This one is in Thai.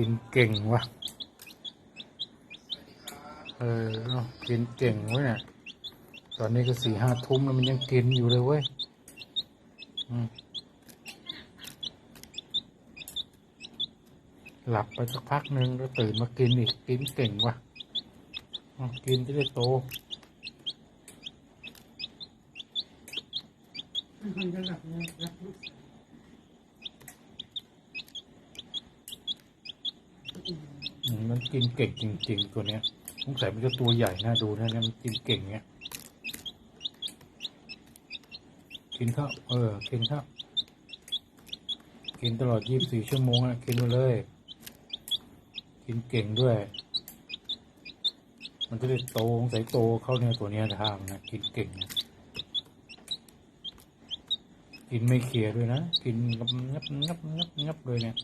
กินเก่งวะเออกินเก่งเว้ยเนี่ยตอนนี้ก็สี่ห้าทุ่มแล้วมันยังกินอยู่เลยเว้ยหลับไปสักพักหนึ่งแล้วตื่นมากินอีกกินเก่งวะอะกินจะได้โตมันจะหลับเลยหลับลูก อืมมันกินเก่งจริง ๆ ตัวเนี้ยสงสัยมันจะตัวใหญ่น่าดูนะเนี่ยมันกินเก่งเนี้ยกินข้าวเออกินข้าวกินตลอดยี่สิบสี่ชั่วโมงอะกินไปเลย กินเก่งด้วย มันจะได้โตสงสัยโตเข้าเนี่ยตัวเนี้ยทางนะกินเก่งนะกินไม่เคลียด้วยนะ กินงับงับงับงับงับเลยเนี่ย